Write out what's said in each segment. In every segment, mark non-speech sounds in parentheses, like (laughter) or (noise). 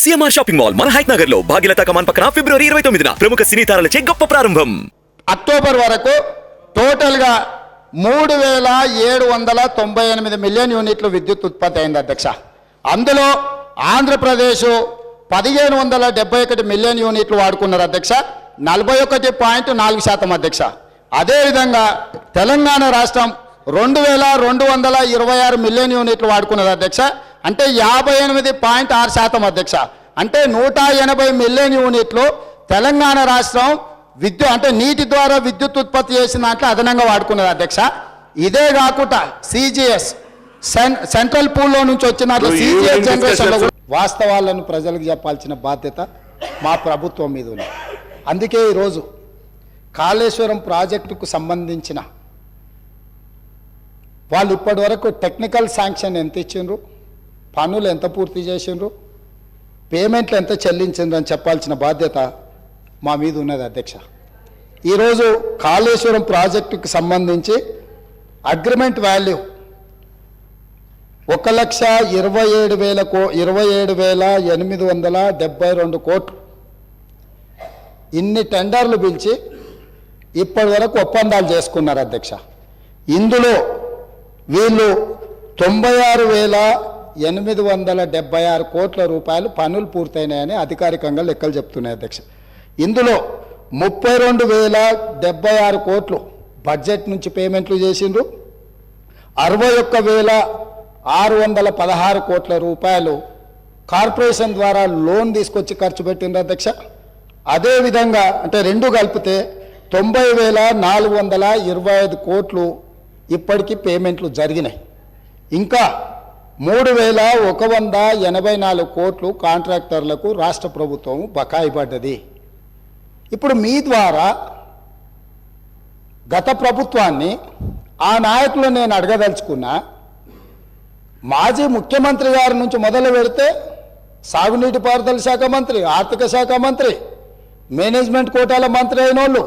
CMR shopping mall మన హైట్ నగర్లో భాగ్యలతా కమాన్ పక్కన ఫిబ్రవరి ఇరవై తొమ్మిదిన. ప్రముఖ సినీ తారలచే గొప్ప ప్రారంభం. అక్టోబర్ వరకు టోటల్గా మూడు వేల ఏడు వందల తొంభై ఎనిమిది మిలియన్ యూనిట్లు విద్యుత్ ఉత్పత్తి అయింది అధ్యక్ష. అందులో ఆంధ్రప్రదేశ్ పదిహేను వందల డెబ్బై ఒకటి మిలియన్ యూనిట్లు వాడుకున్నారు అధ్యక్ష. నలభై ఒకటి పాయింట్ నాలుగు శాతం అధ్యక్ష. అదేవిధంగా తెలంగాణ రాష్ట్రం రెండు వేల రెండు వందల ఇరవై ఆరు మిలియన్ యూనిట్లు వాడుకున్నారు అధ్యక్ష. అంటే యాభై ఎనిమిది పాయింట్ ఆరు శాతం అధ్యక్ష. అంటే నూట ఎనభై మిలియన్ యూనిట్లు తెలంగాణ రాష్ట్రం విద్యుత్ అంటే నీటి ద్వారా విద్యుత్ ఉత్పత్తి చేసిన దాంట్లో అదనంగా వాడుకున్నది అధ్యక్ష. ఇదే కాకుండా సిజిఎస్ సెంట్రల్ పూల్లో నుంచి వచ్చిన సిజిఎస్ జనరేషన్ వాస్తవాలను ప్రజలకు చెప్పాల్సిన బాధ్యత మా ప్రభుత్వం మీద ఉంది. అందుకే ఈరోజు కాళేశ్వరం ప్రాజెక్టుకు సంబంధించిన వాళ్ళు ఇప్పటి వరకు టెక్నికల్ శాంక్షన్ ఎంత ఇచ్చిండ్రు? పనులు ఎంత పూర్తి చేసిండ్రు? పేమెంట్లు ఎంత చెల్లించిండ్రు అని చెప్పాల్సిన బాధ్యత మా మీద ఉన్నది అధ్యక్ష. ఈరోజు కాళేశ్వరం ప్రాజెక్టుకి సంబంధించి అగ్రిమెంట్ వాల్యూ ఒక లక్ష ఇరవై ఏడు వేల కో ఇరవై ఏడు వేల ఎనిమిది వందల డెబ్బై రెండు కోట్లు. ఇన్ని టెండర్లు పిలిచి ఇప్పటి వరకు ఒప్పందాలు చేసుకున్నారు అధ్యక్ష. ఇందులో వీళ్ళు తొంభై ఆరు వేల ఎనిమిది వందల డెబ్బై ఆరు కోట్ల రూపాయలు పనులు పూర్తయినాయని అధికారికంగా లెక్కలు చెప్తున్నాయి అధ్యక్ష. ఇందులో ముప్పై రెండు వేల డెబ్బై ఆరు కోట్లు బడ్జెట్ నుంచి పేమెంట్లు చేసిండ్రు. అరవై ఒక్క వేల ఆరు వందల పదహారు కోట్ల రూపాయలు కార్పొరేషన్ ద్వారా లోన్ తీసుకొచ్చి ఖర్చు పెట్టిండ్రు అధ్యక్ష. అదేవిధంగా అంటే రెండు కలిపితే తొంభై వేల నాలుగు వందల ఇరవై ఐదు కోట్లు ఇప్పటికీ పేమెంట్లు జరిగినాయి. ఇంకా మూడు వేల ఒక వంద ఎనభై నాలుగు కోట్లు కాంట్రాక్టర్లకు రాష్ట్ర ప్రభుత్వం బకాయి పడ్డది ఇప్పుడు మీ ద్వారా గత ప్రభుత్వాన్ని ఆ నాయకులు నేను అడగదలుచుకున్నా మాజీ ముఖ్యమంత్రి గారి నుంచి మొదలు పెడితే సాగునీటి పారుదల శాఖ మంత్రి ఆర్థిక శాఖ మంత్రి మేనేజ్మెంట్ కోటాల మంత్రి అయిన వాళ్ళు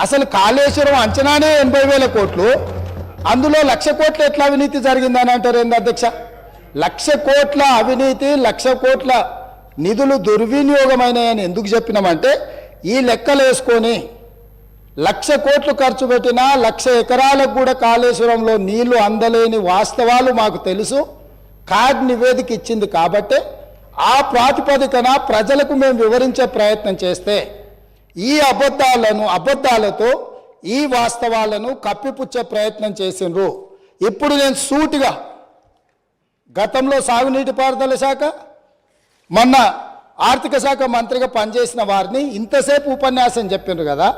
అసలు కాళేశ్వరం అంచనానే ఎనభై వేల కోట్లు అందులో లక్ష కోట్లు ఎట్లా అవినీతి జరిగిందని అంటారు ఏంది అధ్యక్ష? లక్ష కోట్ల అవినీతి లక్ష కోట్ల నిధులు దుర్వినియోగమైనాయని ఎందుకు చెప్పినామంటే ఈ లెక్కలు వేసుకొని లక్ష కోట్లు ఖర్చు పెట్టినా లక్ష ఎకరాలకు కూడా కాళేశ్వరంలో నీళ్ళు అందలేని వాస్తవాలు మాకు తెలుసు. కార్డ్ నివేదిక ఇచ్చింది కాబట్టి ఆ ప్రాతిపదికన ప్రజలకు మేము వివరించే ప్రయత్నం చేస్తే ఈ అబద్ధాలను అబద్ధాలతో ఈ వాస్తవాలను కప్పిపుచ్చే ప్రయత్నం చేసిండ్రు. ఇప్పుడు నేను సూటిగా గతంలో సాగునీటి పారుదల శాఖ మొన్న ఆర్థిక శాఖ మంత్రిగా పనిచేసిన వారిని ఇంతసేపు ఉపన్యాసం చెప్పిండ్రు కదా.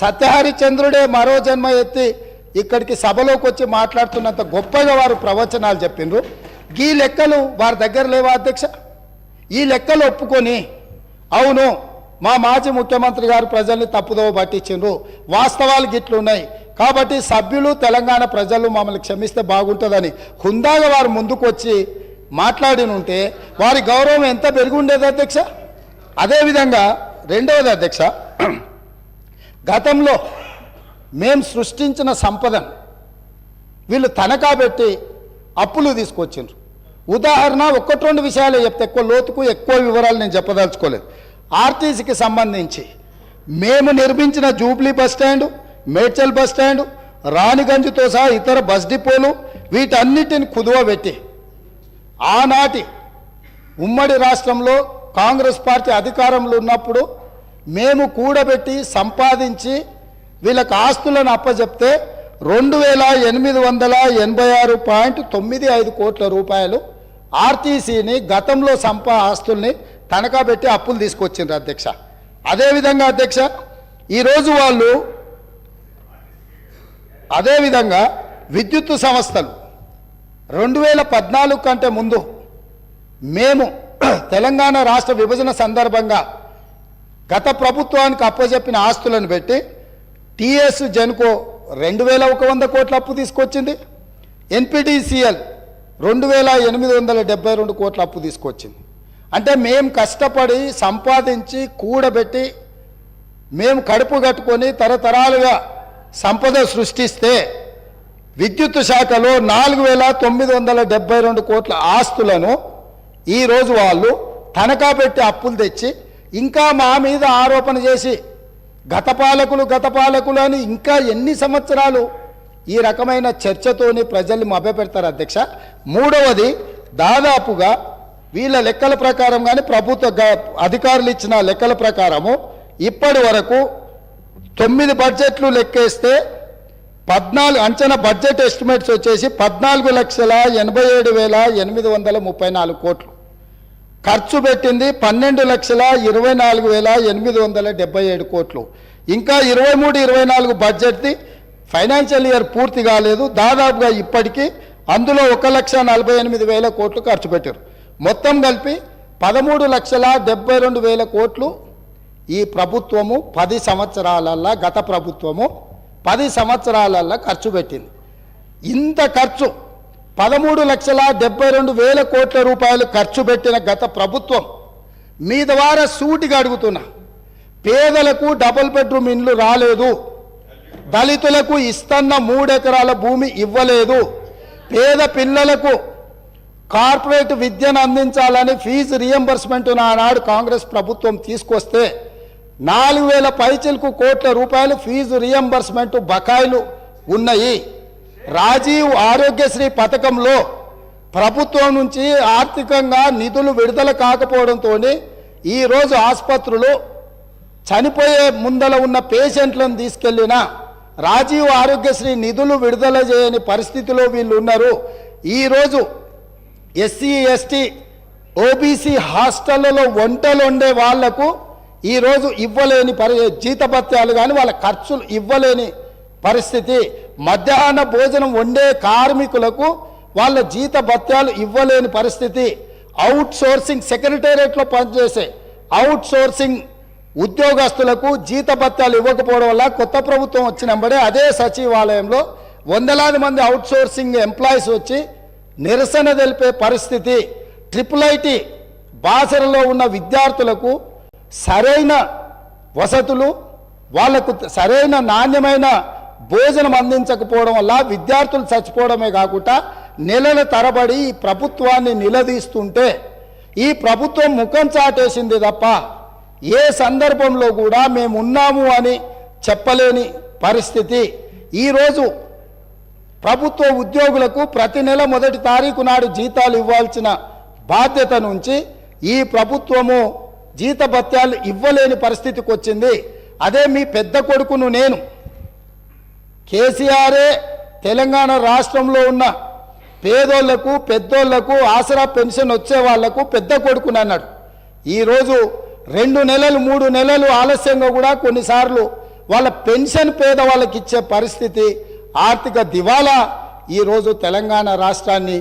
సత్యహరిచంద్రుడే మరో జన్మ ఎత్తి ఇక్కడికి సభలోకి వచ్చి మాట్లాడుతున్నంత గొప్పగా వారు ప్రవచనాలు చెప్పిండ్రు. ఈ లెక్కలు వారి దగ్గర లేవా అధ్యక్ష? ఈ లెక్కలు ఒప్పుకొని అవును మా మాజీ ముఖ్యమంత్రి గారు ప్రజల్ని తప్పుదోవ పట్టించిండ్రు. వాస్తవాలు గిట్లున్నాయి. కాబట్టి సభ్యులు తెలంగాణ ప్రజలు మమ్మల్ని క్షమిస్తే బాగుంటుందని హుందాగా వారు ముందుకు వచ్చి మాట్లాడి ఉంటే వారి గౌరవం ఎంత పెరిగి ఉండేది అధ్యక్ష అదేవిధంగా రెండవది అధ్యక్ష గతంలో మేము సృష్టించిన సంపదను వీళ్ళు తనఖా పెట్టి అప్పులు తీసుకొచ్చిండ్రు. ఉదాహరణ ఒక్కటి రెండు విషయాలు చెప్తే ఎక్కువ లోతుకు ఎక్కువ వివరాలు నేను చెప్పదలుచుకోలేదు. ఆర్టీసీకి సంబంధించి మేము నిర్మించిన Jubilee bus stand Medchal bus stand రాణిగంజ్తో సహా ఇతర బస్ డిపోలు వీటన్నిటిని కుదువ పెట్టి. ఆనాటి ఉమ్మడి రాష్ట్రంలో కాంగ్రెస్ పార్టీ అధికారంలో ఉన్నప్పుడు మేము కూడబెట్టి సంపాదించి వీళ్ళకి ఆస్తులను అప్పచెప్తే రెండు వేల ఎనిమిది వందల ఎనభై ఆరు పాయింట్ తొమ్మిది ఐదు కోట్ల రూపాయలు ఆర్టీసీని గతంలో సంపా ఆస్తుల్ని తనఖా పెట్టి అప్పులు తీసుకొచ్చిండ్రు అధ్యక్ష. అదేవిధంగా అధ్యక్ష ఈరోజు వాళ్ళు అదేవిధంగా విద్యుత్ సంస్థలు. రెండు వేల పద్నాలుగు కంటే ముందు మేము (clears throat) తెలంగాణ రాష్ట్ర విభజన సందర్భంగా గత ప్రభుత్వానికి అప్పచెప్పిన ఆస్తులను పెట్టి టిఎస్ జెన్కో రెండు వేల ఒక వంద కోట్ల అప్పు తీసుకొచ్చింది. ఎన్పిటిసిఎల్ రెండు వేల ఎనిమిది వందల డెబ్బై రెండు కోట్ల అప్పు తీసుకొచ్చింది. అంటే మేము కష్టపడి సంపాదించి కూడబెట్టి మేము కడుపు కట్టుకొని తరతరాలుగా సంపద సృష్టిస్తే విద్యుత్ శాఖలో నాలుగు వేల తొమ్మిది వందల డెబ్బై రెండు కోట్ల ఆస్తులను ఈరోజు వాళ్ళు తనఖా పెట్టి అప్పులు తెచ్చి ఇంకా మా మీద ఆరోపణ చేసి గత పాలకులు గత పాలకులు అని ఇంకా ఎన్ని సంవత్సరాలు ఈ రకమైన చర్చతోని ప్రజల్ని మభ్యపెడతారు అధ్యక్ష. మూడవది దాదాపుగా వీళ్ళ లెక్కల ప్రకారం కానీ ప్రభుత్వ గ- అధికారులు ఇచ్చిన లెక్కల ప్రకారము ఇప్పటి వరకు తొమ్మిది బడ్జెట్లు లెక్కేస్తే పద్నాలుగు అంచనా బడ్జెట్ ఎస్టిమేట్స్ వచ్చేసి పద్నాలుగు లక్షల ఎనభై ఏడు వేల ఎనిమిది వందల ముప్పై నాలుగు కోట్లు. ఖర్చు పెట్టింది పన్నెండు లక్షల ఇరవై నాలుగు వేల ఎనిమిది వందల డెబ్బై ఏడు కోట్లు. ఇంకా ఇరవై మూడు ఇరవై నాలుగు బడ్జెట్ది ఫైనాన్షియల్ ఇయర్ పూర్తి కాలేదు. దాదాపుగా ఇప్పటికీ అందులో ఒక లక్ష నలభై ఎనిమిది వేల కోట్లు ఖర్చు పెట్టారు. మొత్తం కలిపి పదమూడు లక్షల డెబ్బై రెండు వేల కోట్లు ఈ ప్రభుత్వము పది సంవత్సరాలల్లా గత ప్రభుత్వము పది సంవత్సరాలల్లా ఖర్చు పెట్టింది. ఇంత ఖర్చు పదమూడు లక్షల డెబ్బై రెండు వేల కోట్ల రూపాయలు ఖర్చు పెట్టిన గత ప్రభుత్వం మీ ద్వారా సూటిగా అడుగుతున్నా. పేదలకు డబుల్ బెడ్రూమ్ ఇండ్లు రాలేదు. దళితులకు ఇస్తన్న మూడెకరాల భూమి ఇవ్వలేదు. పేద పిల్లలకు కార్పొరేట్ విద్యను అందించాలని ఫీజు రియంబర్స్మెంట్ ఆనాడు కాంగ్రెస్ ప్రభుత్వం తీసుకొస్తే నాలుగు వేల పైచలకు కోట్ల రూపాయలు ఫీజు రియంబర్స్మెంట్ బకాయిలు ఉన్నాయి. రాజీవ్ ఆరోగ్యశ్రీ పథకంలో ప్రభుత్వం నుంచి ఆర్థికంగా నిధులు విడుదల కాకపోవడంతో ఈరోజు ఆసుపత్రులు చనిపోయే ముందల ఉన్న పేషెంట్లను తీసుకెళ్ళిన రాజీవ్ ఆరోగ్యశ్రీ నిధులు విడుదల చేయని పరిస్థితిలో వీళ్ళు ఉన్నారు. ఈరోజు ఎస్సీ ఎస్టీ ఓబీసీ హాస్టళ్ళలో వంటలు వండే వాళ్ళకు ఈరోజు ఇవ్వలేని పరి జీతభత్యాలు కానీ వాళ్ళ ఖర్చులు ఇవ్వలేని పరిస్థితి. మధ్యాహ్న భోజనం వండే కార్మికులకు వాళ్ళ జీత భత్యాలు ఇవ్వలేని పరిస్థితి. అవుట్ సోర్సింగ్ సెక్రటేరియట్లో పనిచేసే అవుట్ సోర్సింగ్ ఉద్యోగస్తులకు జీత భత్యాలు ఇవ్వకపోవడం వల్ల కొత్త ప్రభుత్వం వచ్చినప్పుడే అదే సచివాలయంలో వందలాది మంది అవుట్ సోర్సింగ్ ఎంప్లాయీస్ వచ్చి నిరసన తెలిపే పరిస్థితి. ట్రిపుల్ ఐటీ బాసరలో ఉన్న విద్యార్థులకు సరైన వసతులు వాళ్ళకు సరైన నాణ్యమైన భోజనం అందించకపోవడం వల్ల విద్యార్థులు చచ్చిపోవడమే కాకుండా నెలల తరబడి ఈ ప్రభుత్వాన్ని నిలదీస్తుంటే ఈ ప్రభుత్వం ముఖం చాటేసింది తప్ప ఏ సందర్భంలో కూడా మేము ఉన్నాము అని చెప్పలేని పరిస్థితి. ఈరోజు ప్రభుత్వ ఉద్యోగులకు ప్రతి నెల మొదటి తారీఖు నాడు జీతాలు ఇవ్వాల్సిన బాధ్యత నుంచి ఈ ప్రభుత్వము జీతభత్యాలు ఇవ్వలేని పరిస్థితికి వచ్చింది. అదే మీ పెద్ద కొడుకును నేను. కేసీఆరే తెలంగాణ రాష్ట్రంలో ఉన్న పేదోళ్ళకు పెద్దోళ్ళకు ఆసరా పెన్షన్ వచ్చే వాళ్ళకు పెద్ద కొడుకుని అన్నాడు. ఈరోజు రెండు నెలలు మూడు నెలలు ఆలస్యంగా కూడా కొన్నిసార్లు వాళ్ళ పెన్షన్ పేదవాళ్ళకి ఇచ్చే పరిస్థితి ఆర్థిక దివాలా ఈరోజు తెలంగాణ రాష్ట్రాన్ని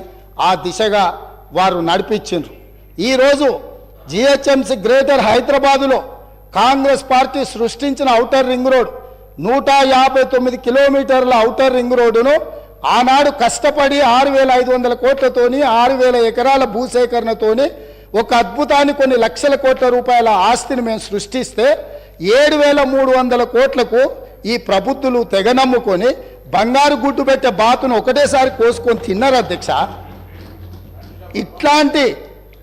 ఆ దిశగా వారు నడిపించారు ఈరోజు జిహెచ్ఎంసీ గ్రేటర్ హైదరాబాదులో కాంగ్రెస్ పార్టీ సృష్టించిన ఔటర్ రింగ్ రోడ్ నూట యాభై తొమ్మిది కిలోమీటర్ల ఔటర్ రింగ్ రోడ్డును ఆనాడు కష్టపడి ఆరు వేల ఐదు వందల కోట్లతోని ఆరు వేల ఎకరాల భూసేకరణతోని ఒక అద్భుతాన్ని కొన్ని లక్షల కోట్ల రూపాయల ఆస్తిని మేము సృష్టిస్తే ఏడు వేల మూడు వందల కోట్లకు ఈ ప్రబుద్ధులు తెగనమ్ముకొని బంగారు గుడ్డు పెట్టే బాతును ఒకటేసారి కోసుకొని తిన్నారు అధ్యక్ష. ఇట్లాంటి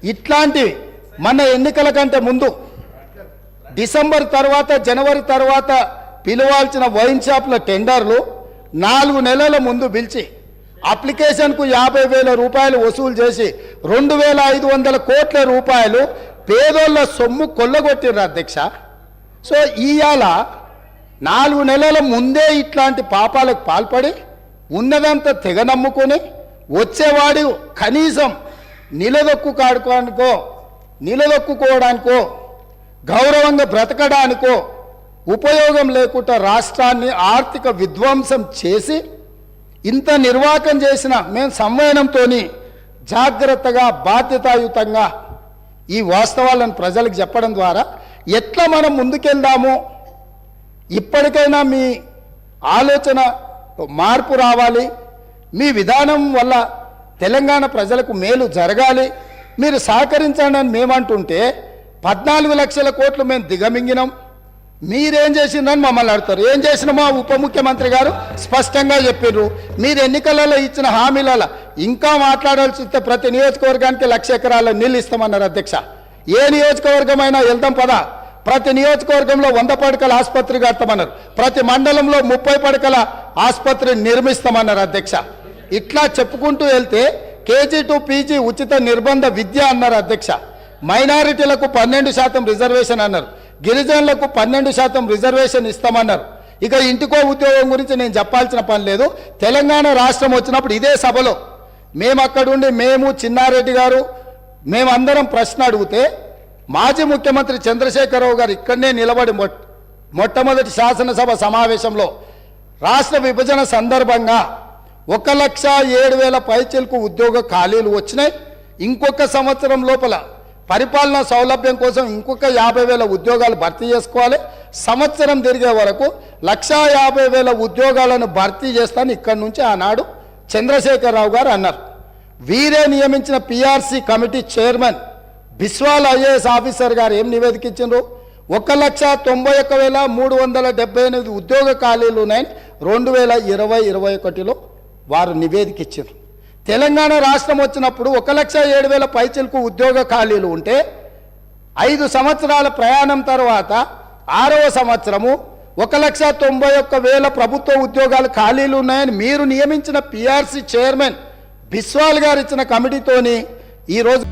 ఇట్లాంటి మన ఎన్నికల కంటే ముందు డిసెంబర్ తర్వాత జనవరి తర్వాత పిలవాల్సిన వైన్ షాప్ల టెండర్లు నాలుగు నెలల ముందు పిలిచి అప్లికేషన్కు యాభై వేల రూపాయలు వసూలు చేసి రెండు వేల ఐదు వందల కోట్ల రూపాయలు పేదోళ్ళ సొమ్ము కొల్లగొట్టిర్రు అధ్యక్ష. సో ఇవాళ నాలుగు నెలల ముందే ఇట్లాంటి పాపాలకు పాల్పడి ఉన్నదంతా తెగ నమ్ముకొని వచ్చేవాడు కనీసం నిలదొక్కు కాడుకోనుకో నిలదొక్కుకోవడానికో గౌరవంగా బ్రతకడానికో ఉపయోగం లేకుండా రాష్ట్రాన్ని ఆర్థిక విధ్వంసం చేసి ఇంత నిర్వాకం చేసిన మేము సంవయనంతో జాగ్రత్తగా బాధ్యతాయుతంగా ఈ వాస్తవాలను ప్రజలకు చెప్పడం ద్వారా ఎట్లా మనం ముందుకెళ్దాము? ఇప్పటికైనా మీ ఆలోచన మార్పు రావాలి. మీ విధానం వల్ల తెలంగాణ ప్రజలకు మేలు జరగాలి. మీరు సహకరించండి అని మేమంటుంటే పద్నాలుగు లక్షల కోట్లు మేము దిగమింగినాం. మీరేం చేసిందని మమ్మల్ని అడుగుతారు. ఏం చేసిన మా ఉప ముఖ్యమంత్రి గారు? స్పష్టంగా చెప్పారు మీరు ఎన్నికలలో ఇచ్చిన హామీలలో ఇంకా మాట్లాడాల్సి వస్తే ప్రతి నియోజకవర్గానికి లక్ష ఎకరాల నీళ్ళు ఇస్తామన్నారు అధ్యక్ష. ఏ నియోజకవర్గమైనా వెళ్దాం పదా? ప్రతి నియోజకవర్గంలో వంద పడకల ఆసుపత్రి కడతామన్నారు. ప్రతి మండలంలో ముప్పై పడకల ఆసుపత్రి నిర్మిస్తామన్నారు అధ్యక్ష. ఇట్లా చెప్పుకుంటూ వెళ్తే కేజీ టు పీజీ ఉచిత నిర్బంధ విద్య అన్నారు అధ్యక్ష. మైనారిటీలకు పన్నెండు శాతం రిజర్వేషన్ అన్నారు. గిరిజనులకు పన్నెండు శాతం రిజర్వేషన్ ఇస్తామన్నారు. ఇక ఇంటికో ఉద్యోగం గురించి నేను చెప్పాల్సిన పని లేదు. తెలంగాణ రాష్ట్రం వచ్చినప్పుడు ఇదే సభలో మేము అక్కడుండి మేము చిన్నారెడ్డి గారు మేమందరం ప్రశ్న అడిగితే మాజీ ముఖ్యమంత్రి చంద్రశేఖరరావు గారు ఇక్కడనే నిలబడి మొట్టమొదటి శాసనసభ సమావేశంలో రాష్ట్ర విభజన సందర్భంగా ఒక లక్ష ఏడు వేల పైచలకు ఉద్యోగ ఖాళీలు వచ్చినాయి. ఇంకొక సంవత్సరం లోపల పరిపాలనా సౌలభ్యం కోసం ఇంకొక యాభై వేల ఉద్యోగాలు భర్తీ చేసుకోవాలి. సంవత్సరం తిరిగే వరకు లక్షా యాభై వేల ఉద్యోగాలను భర్తీ చేస్తాను ఇక్కడి నుంచి ఆనాడు చంద్రశేఖరరావు గారు అన్నారు. వీరే నియమించిన PRC committee chairman Biswal IAS officer గారు ఏం నివేదిక ఇచ్చిండ్రు ఒక లక్ష తొంభై ఒక్క వేల మూడు వందల డెబ్బై ఎనిమిది ఉద్యోగ ఖాళీలు ఉన్నాయని రెండు వేల ఇరవై ఇరవై ఒకటిలో వారు నివేదిక ఇచ్చారు తెలంగాణ రాష్ట్రం వచ్చినప్పుడు ఒక లక్ష ఏడు వేల పైచలకు ఉద్యోగ ఖాళీలు ఉంటే ఐదు సంవత్సరాల ప్రయాణం తర్వాత ఆరవ సంవత్సరము ఒక లక్ష తొంభై ఒక్క వేల ప్రభుత్వ ఉద్యోగాలు ఖాళీలు ఉన్నాయని మీరు నియమించిన పిఆర్సి చైర్మన్ బిస్వాల్ గారు ఇచ్చిన కమిటీతోని ఈరోజు